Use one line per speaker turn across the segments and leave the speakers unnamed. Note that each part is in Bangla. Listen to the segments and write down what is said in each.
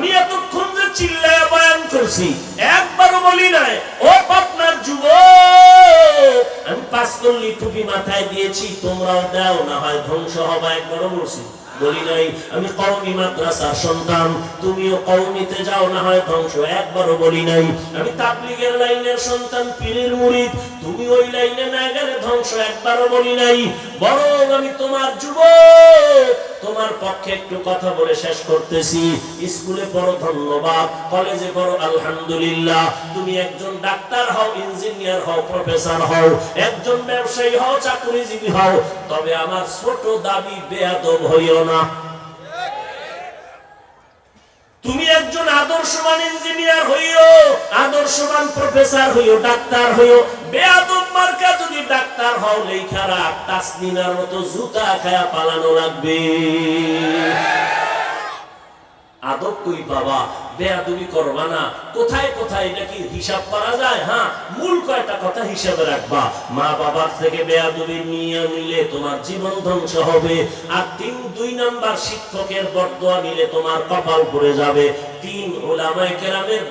আমি এতক্ষণ যে চিল্লায় বয়ান করছি, একবারও বলি নাই, ও পাটনার যুব আমি পাঁচ কল্লি টুপি মাথায় দিয়েছি, তোমরাও দাও, না হয় ধ্বংস হবা, একবারও বলছি। বলি নাই, আমি মাদ্রাসার সন্তান, তুমিও কওমিতে যাও, না হয় ধ্বংস, একবারও বলি নাই। আমি তাবলিগের লাইনের সন্তান, পীরের মুরিদ, তুমি ওই লাইনে না গেলে ধ্বংস, একবারও বলি নাই। বরং আমি তোমার যুবক তোমার পক্ষে একটু কথা বলে শেষ করতেছি। স্কুলে পড়ো, ধন্যবাদ। কলেজে পড়ো, আলহামদুলিল্লাহ। তুমি একজন ডাক্তার হও, ইঞ্জিনিয়ার হও, প্রফেসর হও। একজন ব্যবসায়ী হও, চাকরিজীবী হও। তবে আমার ছোট দাবি, বেয়াদব হইও না। একজন আদর্শবান ইঞ্জিনিয়ার হইও, আদর্শবান প্রফেসর হইও, ডাক্তার হইও, বেয়াদব মার্কা যদি ডাক্তার হও লেখারা তাসনিনার মতো জুতা খায়া পালানো লাগবে। আদব কই বাবা বেয়াদবি করবা না। কোথায় কোথায় এটা কি হিসাব করা যায় হ্যাঁ? মূল কয়টা কথা হিসাবে রাখবা। মা বাবার থেকে বেয়াদবি নিয়ে নিলে তোমার জীবন ধ্বংস হবে, আর তিন, দুই নাম্বার শিক্ষকের বরদোয়া নিলে তোমার কপাল পড়ে যাবে। তিন, ওলামায়ে কেরামের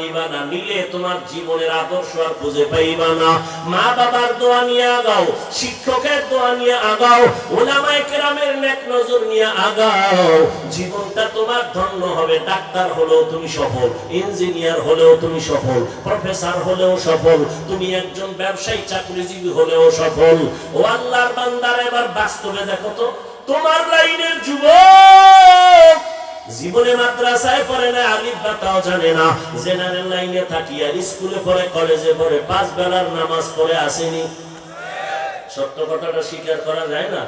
নিবা না, নিলে তোমার জীবনের আদর্শ আর খুঁজে পাইবা না। মা বাবার দোয়া নিয়ে আগাও, শিক্ষকের দোয়া নিয়ে আগাও, ওলামায়ে কেরামের নেক নজর নিয়ে আগাও। জীবনটা তোমার ধন্য হবে, ডাক্তার হলেও তুমি সফল, ইঞ্জিনিয়ার হলেও তুমি সফল, প্রফেসর হলেও সফল, তুমি একজন ব্যবসায়ী, চাকরিজীবী হলেও সফল। ও আল্লাহর বান্দার, এবার বাস্তবে দেখো তো, তোমার লাইনের যুবক জীবনে মাদ্রাসায় পড়ে না, আলিফ বাতাও জানে না। জেনারেল লাইনে থাকি আর স্কুলে পড়ে, কলেজে পড়ে, পাঁচ বেলার নামাজ পড়ে আসেনি। সত্য কথাটা স্বীকার করা যায় না?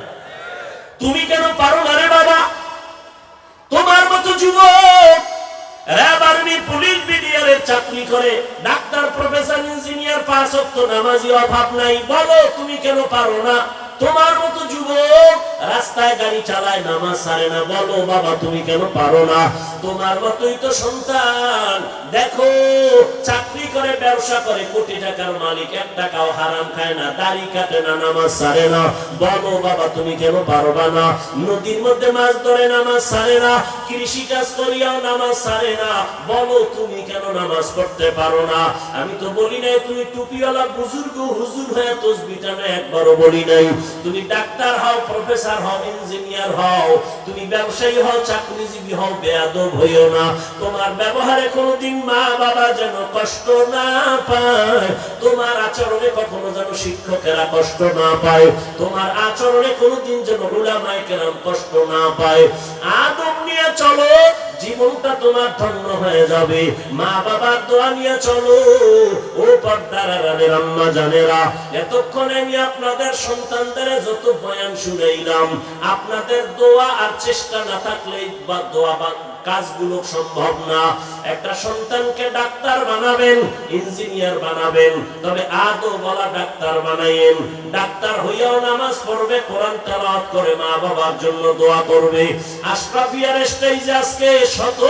তুমি কেন পারো না রে বাবা? তোমার মতো যুবক পুলিশ চাকরি করে। ডাক্তার, প্রফেসর, ইঞ্জিনিয়ার, পাঁচ নামাজি অভাব নাই। বলো, তুমি কেন পারো না? তোমার মতো যুবক রাস্তায় গাড়ি চালায়, নামাজ সারে না। বলো, বাবা, তুমি কেন পারো না? তোমার মতোই তো সন্তান। দেখো, চাকরি করে, ব্যবসা করে, কোটি টাকার মালিক। এক টাকাও হারাম খায় না, দাড়ি কাটে না, নামাজ সারে না। বলো, বাবা, তুমি কেন পারবা না? নদীর মধ্যে মাছ ধরে, নামাজ সারে না। কৃষি কাজ করিয়াও নামাজ সারে না। বলো, তুমি কেন নামাজ পড়তে পারো না? আমি তো বলি নাই, তুমি টুপিওয়ালা বুজুর্গ, হুজুর হয়ে তসবিটা না একবারও বলি নাই। তুমি ডাক্তার হও, প্রফেসর হও, ইঞ্জিনিয়ার হও, তুমি ব্যবসায়ী হও, চাকরিজীবী হও, বেয়াদব হইও না। তোমার ব্যবহারে কোনোদিন মা বাবা যেন কষ্ট না পায়। তোমার আচরণে কখনো যেন শিক্ষকেরা কষ্ট না পায়। তোমার আচরণে কোনোদিন যেন উলামায়ে কেরাম কষ্ট না পায়। আদব নিয়ে চলো জীবনটা তোমার ধন্য হয়ে যাবে। মা বাবার দোয়া নিয়ে চলো। ও পর্দার আড়ালের আম্মা জানেরা, এতক্ষণে আমি আপনাদের সন্তানদের যত বয়ান শুনেইলাম, আপনাদের দোয়া আর চেষ্টা না থাকলে বা দোয়া কাজগুলো সম্ভব না। একটা সন্তানকে ডাক্তার বানাবেন, ইঞ্জিনিয়ার বানাবেন, তবে আদৌ বলা ডাক্তার বানাইয়েন। ডাক্তার হইয়াও নামাজ পড়বে, কোরআন তেলাওয়াত করে মা বাবার জন্য দোয়া করবে। আশরাফিয়ার স্টেজে আজকে শত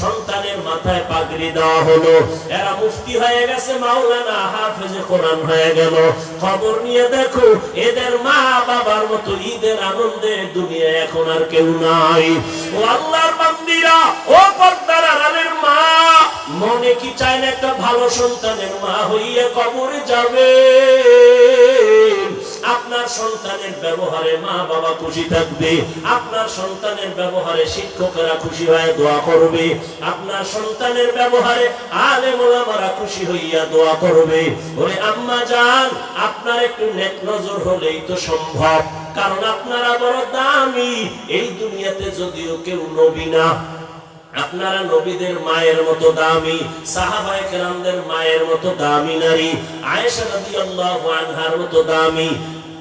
সন্তানের মাথায় পাগড়ি দেওয়া হলো। এরা মুফতি হয়ে গেছে, মাওলানা হাফেজে কোরআন হয়ে গেল। খবর নিয়ে দেখো, এদের মা বাবার মতো ঈদের আনন্দে দুনিয়া এখন আর কেউ নাই। ও আল্লাহর বান্দিরা, ও পর্দার আড়ালের মা, মনে কি চায় না একটা ভালো সন্তানের মা হইয়া কবরে যাবে? সন্তানের ব্যবহারে মা বাবা খুশি থাকবে, আপনার সন্তানের ব্যবহারে শিক্ষকেরা খুশি হয়ে দোয়া করবে, আপনার সন্তানের ব্যবহারে আলেম ওলামারা খুশি হইয়া দোয়া করবে। ওরে আম্মা জান, আপনার একটু নেক নজর হলেই তো সম্ভব, কারণ আপনারা বড় দামি, এই দুনিয়াতে যদিও কেউ নবী না। আপনারা নবীদের মায়ের মতো দামি, সাহাবায়ে কেরামদের মায়ের মতো দামি নারী, আয়েশা রাদিয়াল্লাহু আনহার মতো দামি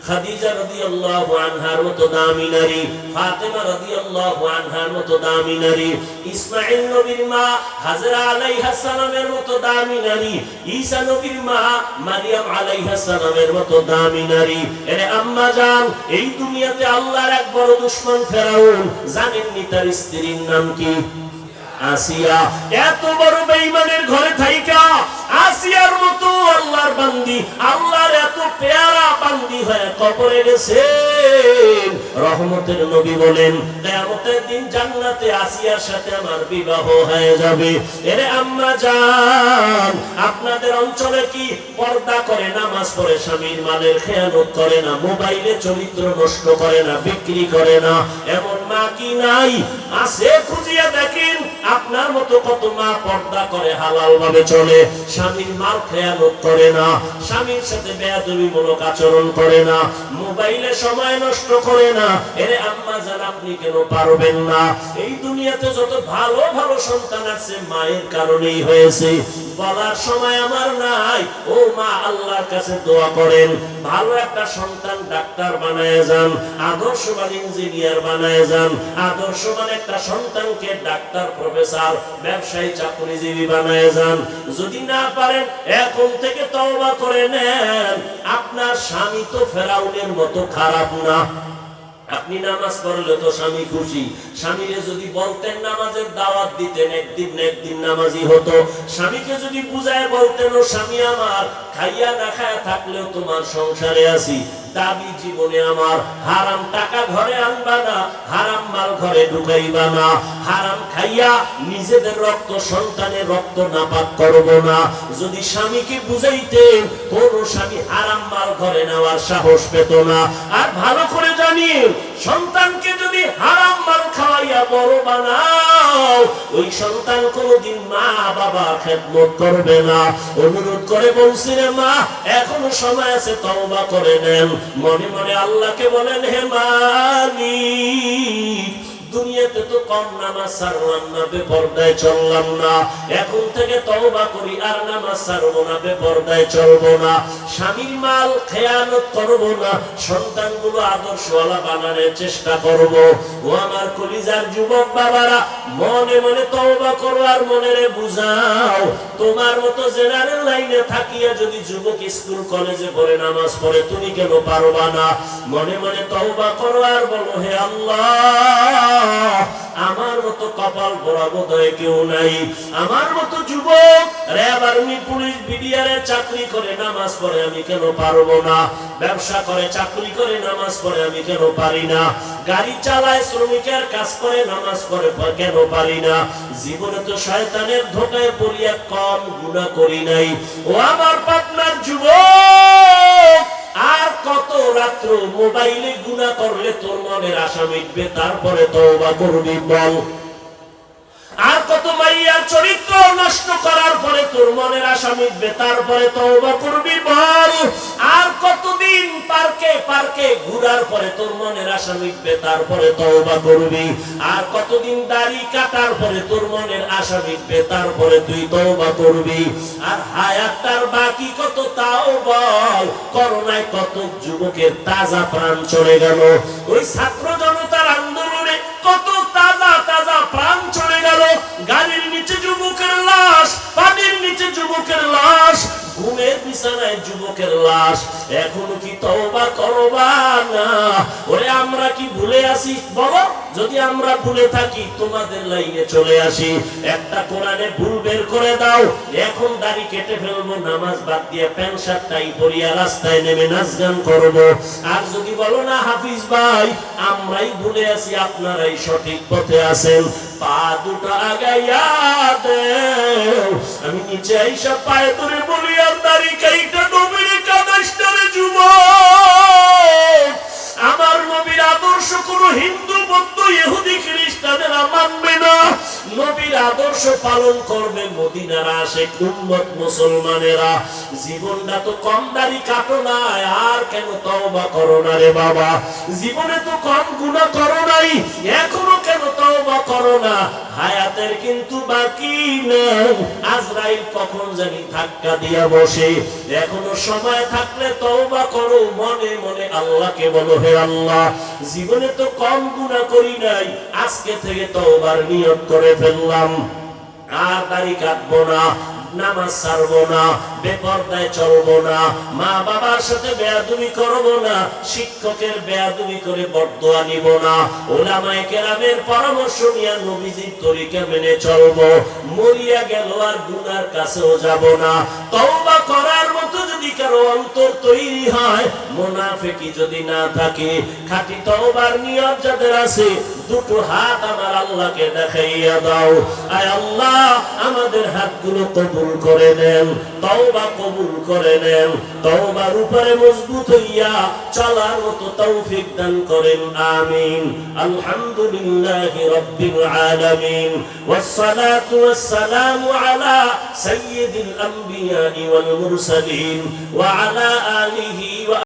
খাদিজা রাদিয়াল্লাহু আনহার মতো দামি নারী, ফাতেমা রাদিয়াল্লাহু আনহার মতো দামি নারী, ইসমাঈল নবীর মা হাজরা আলাইহা সালামের মতো দামি নারী, ঈসা নবীর মা মারিয়াম আলাইহা সালামের মতো দামি নারী। এরে আম্মা জান, এই দুনিয়াতে আল্লাহর এক বড় দুশমন ফেরাউন, জানেননি তার স্ত্রীর নাম কি? আসিয়া। এত বড় বেঈমানের ঘরে থাইকা, আসিয়ার মতো আল্লাহর বান্দি বান্দি হয়ে গেছেন। রহমতের নবী বলেন দিন জান্নাতে আসিয়ার সাথে আমার বিবাহ হয়ে যাবে। এরে আম্মা জান আপনাদের অঞ্চলে কি পর্দা করে নামাজ পড়ে স্বামীর মালের খেয়ানত করে না, মোবাইলে চরিত্র নষ্ট করে না, বিক্রি করে না? এমন মা কি নাই? আছে, খুঁজিয়া দেখেন, আপনার মতো কত মা পর্দা করে হালাল ভাবে চলে, স্বামীর মাল খেয়ানত করে না। স্বামীর সাথে বেয়াদবিমূলক আচরণ করে না, মোবাইলে সময় নষ্ট করে না। এরে আম্মা আপনি কেন পারবেন না? এই দুনিয়াতে যত ভালো ভালো সন্তান আছে, মায়ের কারণেই হয়েছে। বলার সময় আমার নাই। ও মা, আল্লাহর কাছে দোয়া করেন। ভালো একটা সন্তান ডাক্তার বানায় যান, আদর্শবান ইঞ্জিনিয়ার বানায় যান। আদর্শবান একটা সন্তানকে ডাক্তার, প্রফেসর, ব্যবসায়ী, চাকরিজীবী বানায় যান। যদি না পারেন, এখন থেকে তওবা করে নেন আপনার স্বামী তো ফেরাউনের মতো খারাপ না। আপনি নামাজ পড়লে তো স্বামী খুশি। স্বামীকে যদি বলতেন নামাজের দাওয়াত দিতেন, একদিন একদিন নামাজি হতো। স্বামীকে যদি বুঝায় বলতেন, ও স্বামী আমার, খাইয়া না খায়া থাকলেও তোমার সংসারে আছি। দাবি জীবনে আমার। হারাম টাকা ঘরে আনবা না, হারাম মাল ঘরে ঢুকাইবা না। হারাম খাইয়া নিজেদের রক্ত, সন্তানের রক্ত নাপাক করব না। যদি স্বামীকে বুঝাইতেন, কোন স্বামী হারাম মাল ঘরে নেওয়ার সাহস পেত না। আর ভালো করে জানি সন্তানকে যদি হারাম মাল খাওয়াইয়া বড় বানাও ওই সন্তান কোনোদিন মা বাবা খেদমত করবে না। অনুরোধ করে বলছি মা, এখনও সময় আছে, তওবা করে নেন। মনে মনে আল্লাহকে বলেন, হে মালিক দুনিয়াতে তো কম নামাজ ছাড়লাম না, বেপর্দায় চললাম না। এখন থেকে তওবা করি, আর নামাজ ছাড়বো না, বেপর্দায় চলবো না। স্বামীর মাল খেয়ানত করব না, সন্তানগুলো আদর্শওয়ালা বানানোর চেষ্টা করব। ও আমার কলিজার যুবক বাবারা, মনে মনে তওবা করো আর মনে রে বুঝাও। তোমার মতো জেনারেল লাইনে থাকিয়া যদি যুবক স্কুল, কলেজে পড়ে, নামাজ পড়ে, তুমি কেন পারবা না? মনে মনে তওবা করো আর বলো, হে আল্লাহ, আমার মতো কপাল ভরা বোধহয় কেউ নাই। আমার মতো যুবক র্যাব আর্মি পুলিশ বিডিআরে চাকরি করে নামাজ পড়ে আমি কেন পারব না? ব্যবসা করে, চাকরি করে নামাজ পড়ে আমি কেন পারি না? গাড়ি চালায়, শ্রমিকের কাজ করে, নামাজ পড়ে কেন পারি না? জীবনে তো শয়তানের ধোকায় পড়িয়া কম গুণা করি নাই। ও আমার পাটনার যুবক কত রাত্র মোবাইলে গুণা করলে তোর মনের আশা মিটবে, তারপরে তওবা করবি, বল। আর কত মাইয়ার চরিত্র নষ্ট করার পরে তোর মনের আশা মিটবে, তারপরে তওবা করবি, বল। আর কতদিন পার্কে পার্কে ঘুরার পরে তোর মনের আশা মিটবে, তারপরে তওবা করবি। আর কতদিন দাড়ি কাটার পরে তোর মনের আশা মিটবে, তারপরে তুই তওবা করবি। আর হায়াতটার বাকি কত, তাও বল। করোনায় কত যুবকের তাজা প্রাণ চলে গেল। ওই ছাত্র জনতার আন্দোলনে কত তাজা তাজা প্রাণ চলে গেল। গাড়ির নিচে যুবকের লাশ পানির নিচে যুবকের লাশ ঘুমের বিছানায় যুবকের লাশ। এখনও কি তওবা করবা না? ওরে, আমরা কি ভুলে আসি বলো, যদি আমরা ভুলে থাকি, তোমাদের লাইনে চলে আসি। একটা কোরআনে ভুল বের করে দাও। এখন দাড়ি কেটে ফেলব, নামাজ বাদ দিয়ে প্যান্ট, শার্ট, টাই পরিয়া রাস্তায় নেমে নাচ গান করব। আর যদি বলো না, হাফিজ ভাই, আমরাই ভুলে আছি, আপনারাই সঠিক পথে আছেন। পা দুটো আগাইয়া দেও। আমি নিচে আইসা পায়ে ধরে বলি আর দাড়ি কাইটা নবীরে আমার নবীর আদর্শ কোন হিন্দু বৌদ্ধ ইহুদি খ্রিস্টানেরা মানবে না। নবীর আদর্শ পালন করবে মদিনার উম্মত মুসলমানেরা। জীবনটা তো কম কাটো আর কেন তওবা করো না রে বাবা? জীবনে তো কম গুনাহ করো নাই, এখনও কেন তওবা করো না? হায়াতের কিন্তু বাকি নেই। আজরাইল কখন জানি ধাক্কা দিয়া বসে। এখনও সময় থাকলে তওবা করো, মনে মনে আল্লাহকে বলো, হে আল্লাহ, জীবনে তো কম গুনাহ করি নাই আজকে থেকে তোবার নিয়ত করে ফেললাম। আর দাড়ি কাটবো না নামাজ সারবো না বেপর্দায় চলবো না। মা বাবার সাথে বেয়াদুমি করব না। শিক্ষকের বেয়াদুমি করে বরদোয়া নিব না। ওলামায়ে কেরামের পরামর্শ নিয়ে নবীজির তরিকা মেনে চলবো। মরিয়া গেল আর গুনার কাছেও যাব না। তওবা করার মতো যদি কারও অন্তর তৈরি হয়, মোনাফেকি যদি না থাকে, খাঁটি তওবার নিয়ত যাদের আছে, দুটো হাত আমার আল্লাহকে দেখাইয়া দাও। আয় আল্লাহ, আমাদের হাতগুলো কবুল করে নেন। তওবা কবুল করে নেন তওবার উপরে মজবুত হইয়া চলার মতো তৌফিক দান করেন আমিন আলহামদুলিল্লাহি রাব্বিল আলামিন والصلاة والسلام على سيد الأنبياء والمرسلين وعلى آله